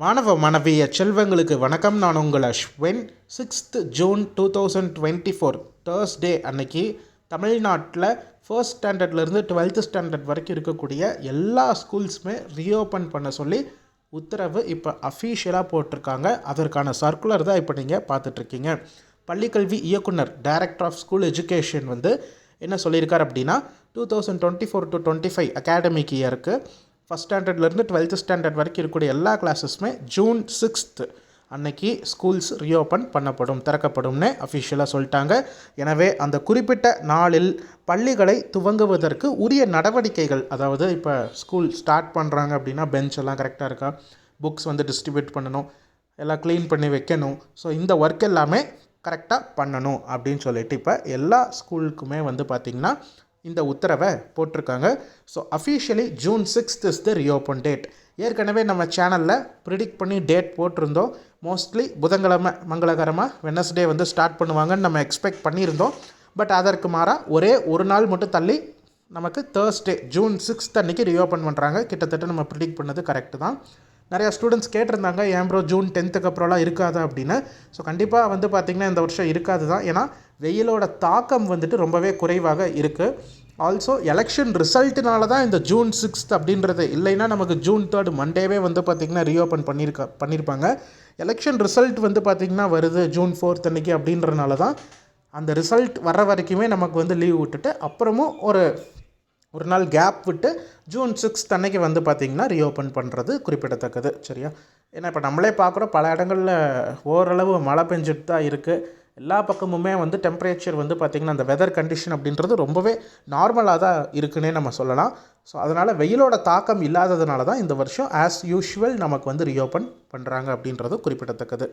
மாணவ மாணவிய செல்வங்களுக்கு வணக்கம். நான் உங்கள் Ashwin. Sixth June two thousand twenty four Thursday அன்னைக்கு தமிழ்நாட்டில் ஃபர்ஸ்ட் ஸ்டாண்டர்ட்லேருந்து டுவெல்த்து ஸ்டாண்டர்ட் வரைக்கும் இருக்கக்கூடிய எல்லா ஸ்கூல்ஸுமே ரீஓப்பன் பண்ண சொல்லி உத்தரவு இப்போ அஃபீஷியலாக போட்டிருக்காங்க. அதற்கான சர்க்குலர் தான் இப்போ நீங்கள் பார்த்துட்ருக்கீங்க. பள்ளிக்கல்வி இயக்குனர் டைரக்டர் ஆஃப் ஸ்கூல் எஜுகேஷன் வந்து என்ன சொல்லியிருக்கார் அப்படின்னா two thousand twenty four to twenty five academic இயருக்கு ஃபஸ்ட் ஸ்டாண்டர்ட்லேருந்து டுவெல்த்து ஸ்டாண்டர்ட் வரைக்கும் இருக்கக்கூடிய எல்லா கிளாஸஸுமே ஜூன் சிக்ஸ்த்து அன்னைக்கு ஸ்கூல்ஸ் ரீஓப்பன் பண்ணப்படும் திறக்கப்படும்னு அஃபிஷியலாக சொல்லிட்டாங்க. எனவே அந்த குறிப்பிட்ட நாளில் பள்ளிகளை துவங்குவதற்கு உரிய நடவடிக்கைகள் அதாவது இப்போ ஸ்கூல் ஸ்டார்ட் பண்ணுறாங்க அப்படின்னா பெஞ்ச் எல்லாம் கரெக்டாக இருக்கா? புக்ஸ் வந்து டிஸ்ட்ரிபியூட் பண்ணணும் எல்லாம் க்ளீன் பண்ணி வைக்கணும். ஸோ இந்த ஒர்க் எல்லாமே கரெக்டாக பண்ணணும் அப்படின்னு சொல்லிட்டு இப்போ எல்லா ஸ்கூலுக்குமே வந்து பார்த்திங்கன்னா இந்த உத்தரவை போட்டிருக்காங்க. So officially June sixth is the reopen date ஏற்கனவே நம்ம சேனலில் ப்ரிடிக்ட் பண்ணி டேட் போட்டிருந்தோம். மோஸ்ட்லி புதன்கிழமை மங்களகரமாக வெனஸ்டே வந்து ஸ்டார்ட் பண்ணுவாங்கன்னு நம்ம எக்ஸ்பெக்ட் பண்ணியிருந்தோம். பட் அதற்கு மாறாக ஒரே ஒரு நாள் மட்டும் தள்ளி நமக்கு தேர்ஸ்டே ஜூன் சிக்ஸ்த் அன்றைக்கி ரீஓப்பன் பண்ணுறாங்க கிட்டத்தட்ட நம்ம ப்ரிடிக்ட் பண்ணது கரெக்டு தான். நிறையா ஸ்டூடெண்ட்ஸ் கேட்டிருந்தாங்க ஏன் ப்ரோ ஜூன் டென்த்துக்கு அப்புறம்லாம் இருக்காதா அப்படின்னு. ஸோ கண்டிப்பாக வந்து பார்த்திங்கன்னா இந்த வருஷம் இருக்காது தான். ஏன்னா வெயிலோட தாக்கம் வந்துட்டு ரொம்பவே குறைவாக இருக்குது ஆல்சோ எலெக்ஷன் ரிசல்ட்டுனால தான் இந்த ஜூன் சிக்ஸ்த் அப்படின்றது. இல்லைன்னா நமக்கு ஜூன் தேர்ட் மண்டேவே வந்து பார்த்திங்கன்னா ரீஓப்பன் பண்ணியிருக்கா பண்ணியிருப்பாங்க எலெக்ஷன் ரிசல்ட் வந்து பார்த்திங்கன்னா வருது ஜூன் ஃபோர்த் அன்னைக்கு அப்படின்றனால தான். அந்த ரிசல்ட் வர்ற வரைக்குமே நமக்கு வந்து லீவ் விட்டுட்டு அப்புறமும் ஒரு ஒரு நாள் கேப் விட்டு ஜூன் சிக்ஸ்த் அன்னைக்கு வந்து பார்த்திங்கன்னா ரீஓப்பன் பண்ணுறது குறிப்பிடத்தக்கது சரியா? ஏன்னா இப்போ நம்மளே பார்க்குறோம் பல இடங்களில் ஓரளவு மழை பெஞ்சிட்டு தான் இருக்குது எல்லா பக்கமுமே வந்து டெம்பரேச்சர் வந்து பார்த்திங்கன்னா அந்த வெதர் கண்டிஷன் அப்படின்றது ரொம்பவே நார்மலாக தான் இருக்குன்னே நம்ம சொல்லலாம். ஸோ அதனால் வெயிலோட தாக்கம் இல்லாததுனால தான் இந்த வருஷம் ஆஸ் யூஷுவல் நமக்கு வந்து ரீஓப்பன் பண்ணுறாங்க அப்படின்றது குறிப்பிடத்தக்கது.